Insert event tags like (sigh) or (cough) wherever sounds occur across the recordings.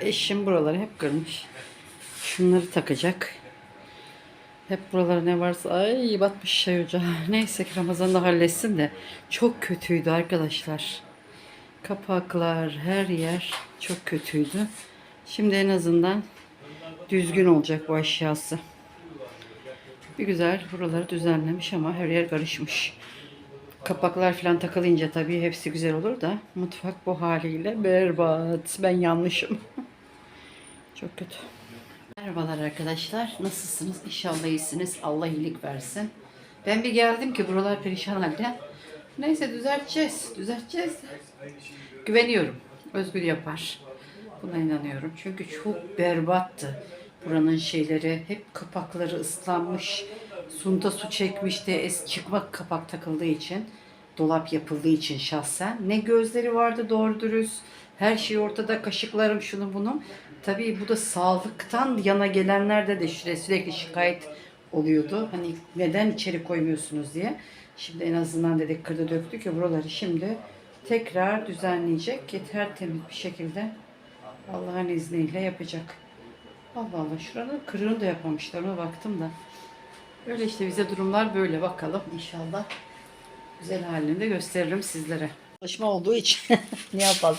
Eşim buraları hep kırmış. Şunları takacak. Hep buralara ne varsa ay batmış şey ocağı. (laughs) Neyse ki Ramazan'da halletsin de çok kötüydü arkadaşlar. Kapaklar her yer çok kötüydü. Şimdi en azından düzgün olacak bu aşağısı. Bir güzel buraları düzenlemiş ama her yer karışmış. Kapaklar falan takılınca tabii hepsi güzel olur da mutfak bu haliyle berbat. Ben yanlışım. (laughs) Çok kötü. Merhabalar arkadaşlar. Nasılsınız? İnşallah iyisiniz. Allah iyilik versin. Ben bir geldim ki buralar perişan halde. Neyse düzelteceğiz. Düzelteceğiz. Güveniyorum. Özgür yapar. Buna inanıyorum. Çünkü çok berbattı. Buranın şeyleri hep kapakları ıslanmış. Sunta su çekmişti. Es çıkmak kapak takıldığı için. Dolap yapıldığı için şahsen. Ne gözleri vardı doğru dürüst. Her şey ortada. Kaşıklarım şunu bunu. Tabii bu da sağlıktan yana gelenlerde de süre- sürekli şikayet oluyordu. Hani neden içeri koymuyorsunuz diye. Şimdi en azından dedik kırdı döktük ya buraları şimdi tekrar düzenleyecek. ki tertemiz bir şekilde Allah'ın izniyle yapacak. Allah Allah şuranın kırığını da yapmamışlar ona baktım da. Öyle işte bize durumlar böyle bakalım inşallah. Güzel halini de gösteririm sizlere. Çalışma olduğu için (laughs) ne yapalım.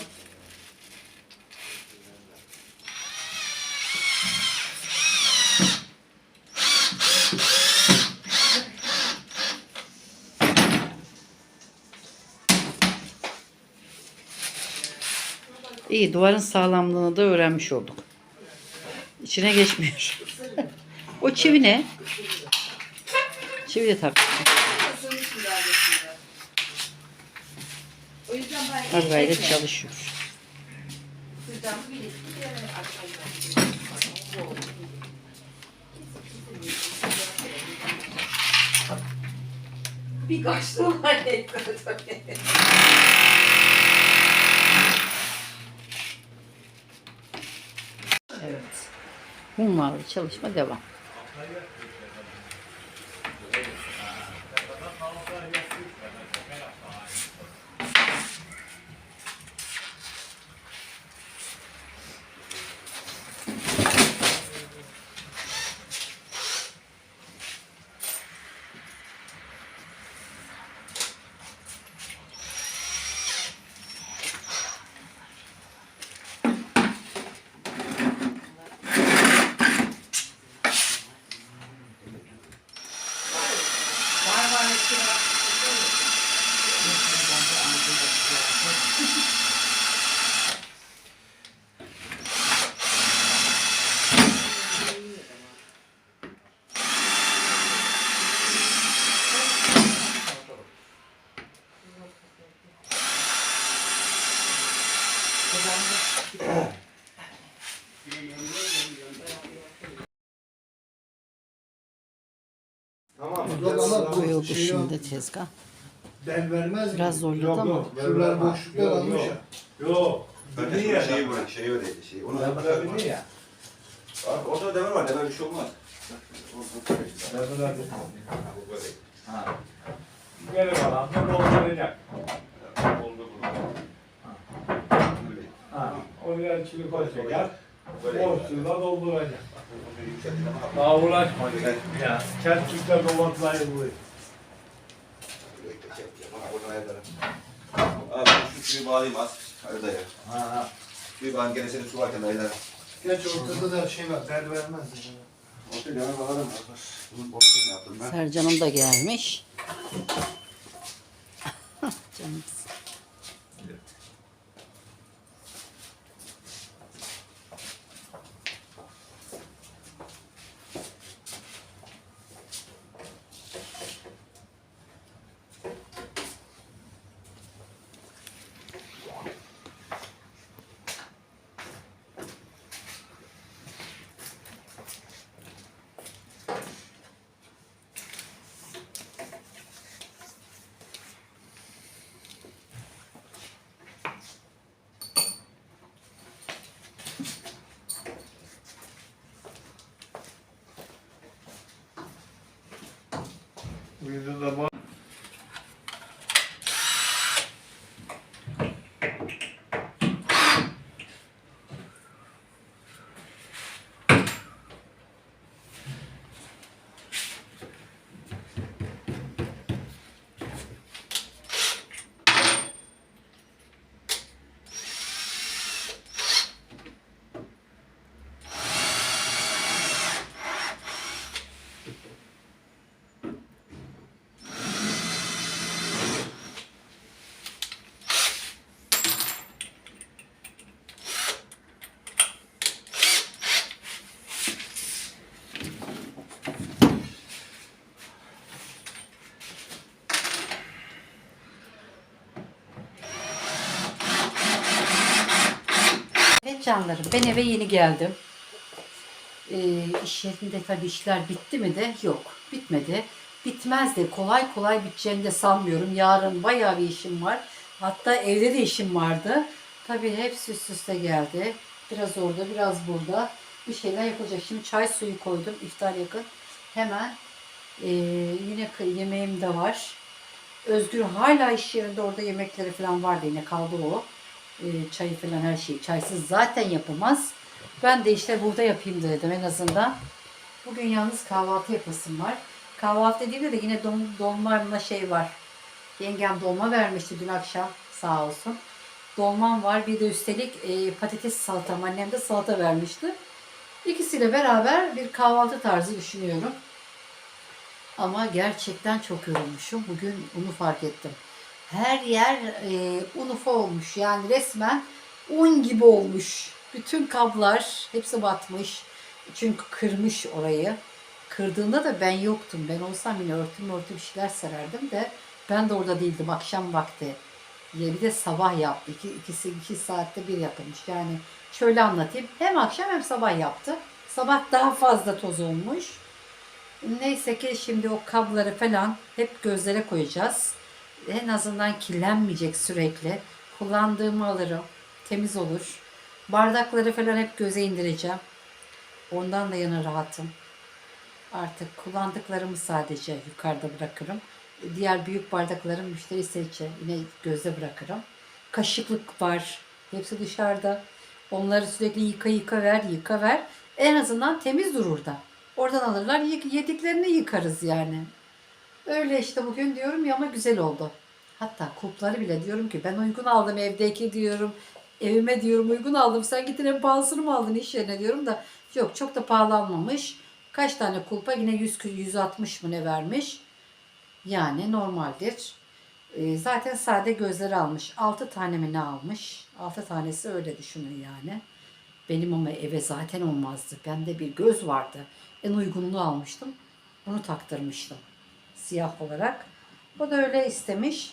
İyi duvarın sağlamlığını da öğrenmiş olduk. İçine geçmiyor. (laughs) o çivi ne? Çivi de ben Az gayret çalışıyor. Bir kaçtım hallettim. Evet. Hummalı çalışma devam. Şimdi tezgah. Ben vermez Biraz mi? zorladı Yok, ama. yok, Şuralar boşluklar almış yok. ya. Yok. De ya. şeyi böyle, şeyi öyleydi. Şeyi. Onu Ben bırakın ya. Abi ortada demir var, demir bir şey olmaz. Ben bırakın. Ha. Gel bana, ne dolduracak. Oldu bunu. Ha. O yer çivi koyacak. Boşluğuna dolduracak. Daha uğraşma. Ya. Kerkükler domatlayı burayı. Abi şu suyu bağlayayım az. Hadi dayı. Ha ha. Suyu bağlayayım gene senin su varken. Geç ortada da şey var. Der vermez. Ortaya demir bağlarım. Bunun boşluğunu yaptım ben. Sercan'ım da gelmiş. (laughs) Canım. Bu yüzden de bak. Canlarım ben eve yeni geldim. Ee, iş yerinde tabii işler bitti mi de yok. Bitmedi. Bitmez de kolay kolay biteceğini de sanmıyorum. Yarın bayağı bir işim var. Hatta evde de işim vardı. Tabii hepsi üst üste geldi. Biraz orada biraz burada. Bir şeyler yapılacak. Şimdi çay suyu koydum iftar yakın. Hemen ee, yine yemeğim de var. Özgür hala iş yerinde orada yemekleri falan vardı yine kaldı o. Ee, çayı falan her şeyi çaysız zaten yapamaz. Ben de işte burada yapayım dedim en azından. Bugün yalnız kahvaltı yapasım var. Kahvaltı dediğimde de yine dom, dolmamla şey var. Yengem dolma vermişti dün akşam sağ olsun. Dolmam var bir de üstelik e, patates salatam annem de salata vermişti. İkisiyle beraber bir kahvaltı tarzı düşünüyorum. Ama gerçekten çok yorulmuşum. Bugün onu fark ettim. Her yer e, un ufa olmuş. Yani resmen un gibi olmuş. Bütün kablar hepsi batmış. Çünkü kırmış orayı. Kırdığında da ben yoktum. Ben olsam yine örtüm örtü bir şeyler sererdim de ben de orada değildim akşam vakti. Ya bir de sabah yaptı. İki, ikisi iki saatte bir yapılmış. Yani şöyle anlatayım. Hem akşam hem sabah yaptı. Sabah daha fazla toz olmuş. Neyse ki şimdi o kabları falan hep gözlere koyacağız. En azından kirlenmeyecek sürekli. Kullandığımı alırım. Temiz olur. Bardakları falan hep göze indireceğim. Ondan da yana rahatım. Artık kullandıklarımı sadece yukarıda bırakırım. Diğer büyük bardaklarım müşteri istedikçe yine gözde bırakırım. Kaşıklık var. Hepsi dışarıda. Onları sürekli yıka yıka ver, yıka ver. En azından temiz durur da. Oradan alırlar, yediklerini yıkarız yani. Öyle işte bugün diyorum ya ama güzel oldu. Hatta kulpları bile diyorum ki ben uygun aldım evdeki diyorum. Evime diyorum uygun aldım. Sen gittin en pahalısını mı aldın iş yerine diyorum da. Yok çok da pahalı almamış. Kaç tane kulpa yine 100 160 mı ne vermiş. Yani normaldir. Ee, zaten sade gözleri almış. 6 tane mi ne almış? 6 tanesi öyle düşünün yani. Benim ama eve zaten olmazdı. Bende bir göz vardı. En uygununu almıştım. Onu taktırmıştım. Siyah olarak. O da öyle istemiş.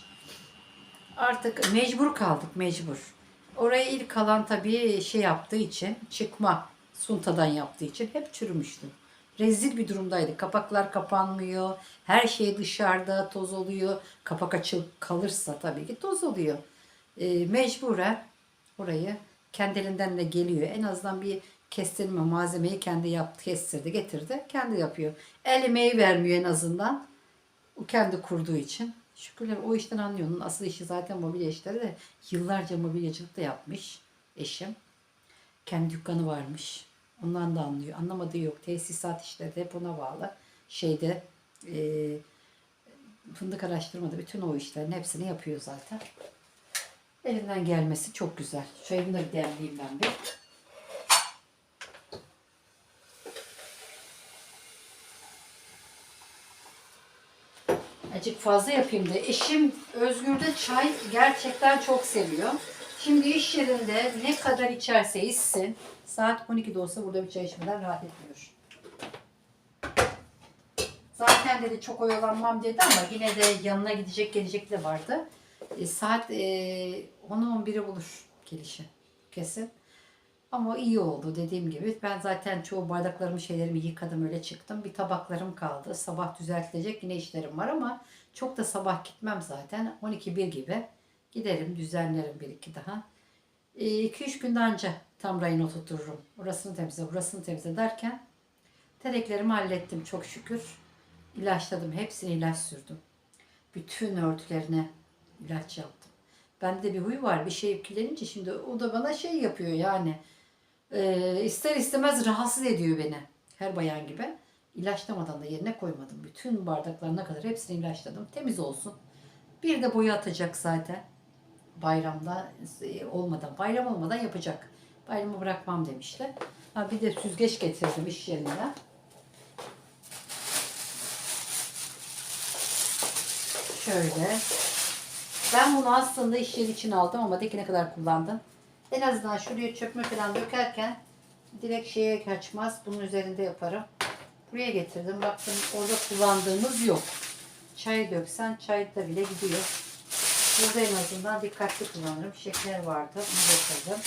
Artık mecbur kaldık mecbur. Oraya ilk alan tabii şey yaptığı için çıkma suntadan yaptığı için hep çürümüştü. Rezil bir durumdaydı. Kapaklar kapanmıyor. Her şey dışarıda toz oluyor. Kapak açıl kalırsa tabii ki toz oluyor. Ee, mecburen orayı kendiliğinden de geliyor. En azından bir kestirme malzemeyi kendi yaptı, kestirdi, getirdi. Kendi yapıyor. El emeği vermiyor en azından. O kendi kurduğu için. Şükürler o işten anlıyor. Onun asıl işi zaten mobilya işleri de yıllarca mobilyacılık da yapmış eşim. Kendi dükkanı varmış. Ondan da anlıyor. Anlamadığı yok. Tesisat işleri de hep bağlı. Şeyde e, fındık araştırmada bütün o işlerin hepsini yapıyor zaten. Elinden gelmesi çok güzel. Çayını da demleyeyim ben bir. Acık fazla yapayım da. Eşim Özgür'de çay gerçekten çok seviyor. Şimdi iş yerinde ne kadar içerse içsin. Saat 12'de olsa burada bir çay içmeden rahat etmiyor. Zaten dedi çok oyalanmam dedi ama yine de yanına gidecek gelecek de vardı. E, saat e, 10'u 11'i bulur gelişi kesin. Ama iyi oldu dediğim gibi. Ben zaten çoğu bardaklarımı şeylerimi yıkadım öyle çıktım. Bir tabaklarım kaldı. Sabah düzeltilecek yine işlerim var ama çok da sabah gitmem zaten. 12-1 gibi giderim düzenlerim bir iki daha. 2-3 günde anca tam rayını oturturum. Orasını temizle, burasını temizle derken tereklerimi hallettim çok şükür. İlaçladım. Hepsine ilaç sürdüm. Bütün örtülerine ilaç yaptım. Bende de bir huy var. Bir şey etkilenince şimdi o da bana şey yapıyor yani. Ee, ister istemez rahatsız ediyor beni. Her bayan gibi. İlaçlamadan da yerine koymadım. Bütün bardaklarına kadar hepsini ilaçladım. Temiz olsun. Bir de boya atacak zaten. Bayramda e, olmadan, bayram olmadan yapacak. Bayramı bırakmam demişti. Ha, bir de süzgeç getirdim iş yerinden. Şöyle. Ben bunu aslında iş yeri için aldım ama dikine kadar kullandım. En azından şuraya çöpme falan dökerken direkt şeye kaçmaz. Bunun üzerinde yaparım. Buraya getirdim. Baktım orada kullandığımız yok. Çay döksen çay da bile gidiyor. Burada en azından dikkatli kullanırım. Şeker vardı. Onu getirdim.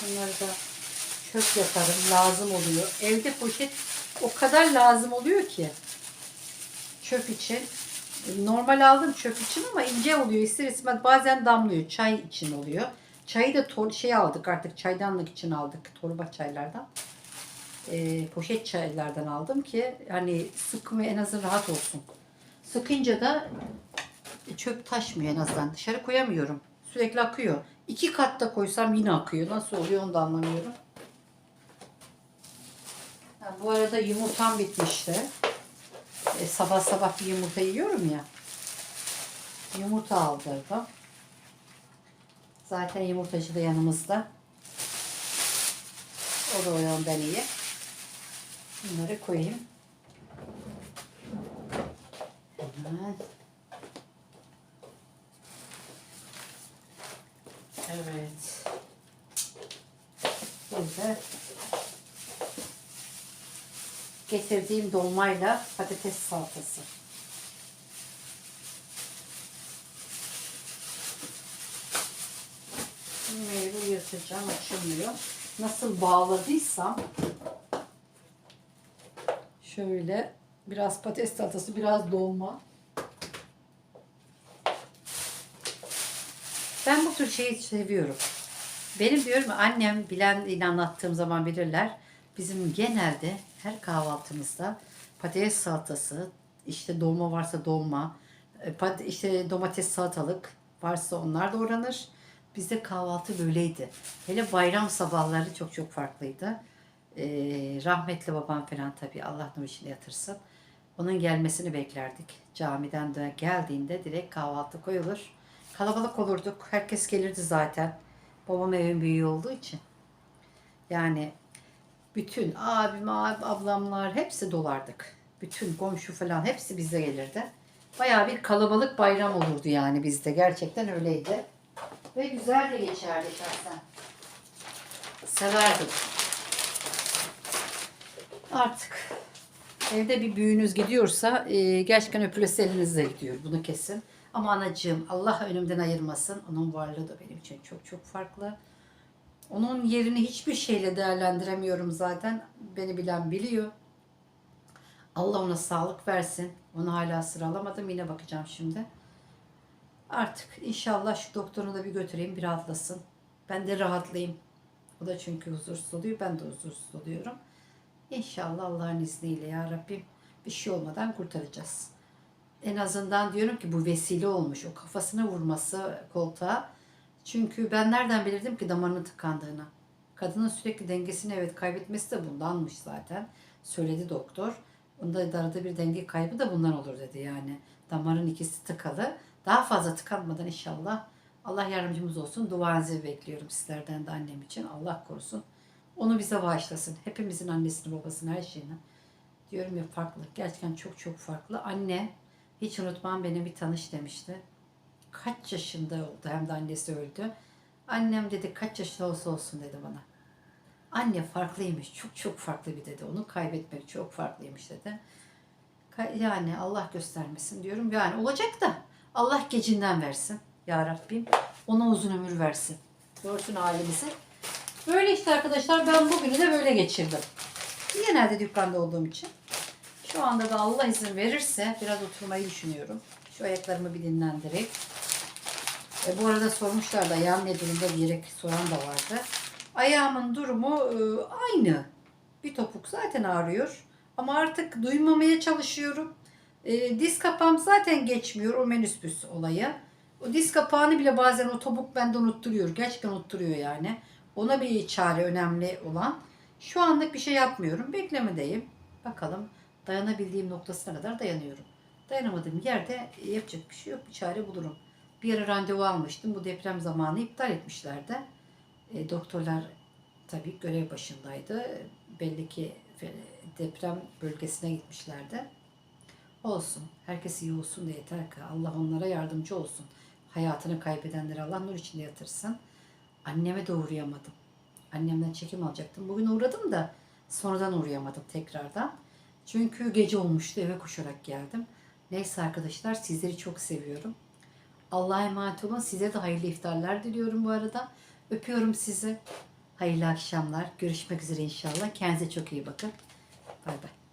Şunları da çöp yaparım. Lazım oluyor. Evde poşet o kadar lazım oluyor ki. Çöp için. Normal aldım çöp için ama ince oluyor. İster istemez bazen damlıyor. Çay için oluyor. Çayı da tor şey aldık artık çaydanlık için aldık. Torba çaylardan. Ee, poşet çaylardan aldım ki hani sıkmıyor en azından rahat olsun. Sıkınca da çöp taşmıyor en azından. Dışarı koyamıyorum. Sürekli akıyor. İki katta koysam yine akıyor. Nasıl oluyor onu da anlamıyorum. Ha, bu arada yumurtam bitmişti. E, sabah sabah bir yumurta yiyorum ya. Yumurta aldırdım. Zaten yumurtacı da yanımızda. O da o yönden iyi. Bunları koyayım. Evet. Evet. Bir getirdiğim dolmayla patates salatası. Meyve yırtacağım açılmıyor. Nasıl bağladıysam şöyle biraz patates salatası, biraz dolma. Ben bu tür şeyi seviyorum. Benim diyorum annem bilen anlattığım zaman bilirler. Bizim genelde her kahvaltımızda patates salatası, işte dolma varsa dolma, e, işte domates salatalık varsa onlar doğranır. Bizde kahvaltı böyleydi. Hele bayram sabahları çok çok farklıydı. Ee, rahmetli babam falan tabii Allah nur içinde yatırsın. Onun gelmesini beklerdik. Camiden de geldiğinde direkt kahvaltı koyulur. Kalabalık olurduk. Herkes gelirdi zaten. Babam evin büyüğü olduğu için. Yani bütün abim, ab- ablamlar hepsi dolardık. Bütün komşu falan hepsi bize gelirdi. Bayağı bir kalabalık bayram olurdu yani bizde. Gerçekten öyleydi. Ve güzel de geçerdi şahsen. Severdim. Artık evde bir büyüğünüz gidiyorsa e, gerçekten öpülesi elinizle gidiyor. Bunu kesin. Ama anacığım Allah önümden ayırmasın. Onun varlığı da benim için çok çok farklı. Onun yerini hiçbir şeyle değerlendiremiyorum zaten. Beni bilen biliyor. Allah ona sağlık versin. Onu hala sıralamadım. Yine bakacağım şimdi. Artık inşallah şu doktorunu da bir götüreyim bir rahatlasın. Ben de rahatlayayım. O da çünkü huzursuz oluyor. Ben de huzursuz oluyorum. İnşallah Allah'ın izniyle ya Rabbim bir şey olmadan kurtaracağız. En azından diyorum ki bu vesile olmuş. O kafasına vurması koltuğa. Çünkü ben nereden bilirdim ki damarının tıkandığını. Kadının sürekli dengesini evet kaybetmesi de bundanmış zaten. Söyledi doktor. Onda da arada bir denge kaybı da bundan olur dedi yani. Damarın ikisi tıkalı. Daha fazla tıkanmadan inşallah Allah yardımcımız olsun. Duanızı bekliyorum sizlerden de annem için. Allah korusun. Onu bize bağışlasın. Hepimizin annesini, babasını, her şeyini. Diyorum ya farklı. Gerçekten çok çok farklı. Anne hiç unutmam beni bir tanış demişti. Kaç yaşında oldu hem de annesi öldü. Annem dedi kaç yaşında olsa olsun dedi bana. Anne farklıymış. Çok çok farklı bir dedi. Onu kaybetmek çok farklıymış dedi. Yani Allah göstermesin diyorum. Yani olacak da Allah gecinden versin. Ya Rabbim ona uzun ömür versin. Görsün halimizi. Böyle işte arkadaşlar ben bugünü de böyle geçirdim. Genelde dükkanda olduğum için. Şu anda da Allah izin verirse biraz oturmayı düşünüyorum. Şu ayaklarımı bir dinlendireyim. E, bu arada sormuşlar da ayağım ne durumda diyerek soran da vardı. Ayağımın durumu e, aynı. Bir topuk zaten ağrıyor. Ama artık duymamaya çalışıyorum. E, diz kapağım zaten geçmiyor o menüspüs olayı. O diz kapağını bile bazen o topuk bende unutturuyor. Gerçekten unutturuyor yani. Ona bir çare önemli olan. Şu anlık bir şey yapmıyorum. Beklemedeyim. Bakalım dayanabildiğim noktasına kadar dayanıyorum. Dayanamadığım yerde yapacak bir şey yok. Bir çare bulurum. Bir ara randevu almıştım. Bu deprem zamanı iptal etmişlerdi. E, doktorlar tabii görev başındaydı. Belli ki fe- deprem bölgesine gitmişlerdi. Olsun. Herkes iyi olsun da yeter ki. Allah onlara yardımcı olsun. Hayatını kaybedenleri Allah nur içinde yatırsın. Anneme de uğrayamadım. Annemden çekim alacaktım. Bugün uğradım da sonradan uğrayamadım tekrardan. Çünkü gece olmuştu eve koşarak geldim. Neyse arkadaşlar sizleri çok seviyorum. Allah'a emanet olun. Size de hayırlı iftarlar diliyorum bu arada. Öpüyorum sizi. Hayırlı akşamlar. Görüşmek üzere inşallah. Kendinize çok iyi bakın. Bay bay.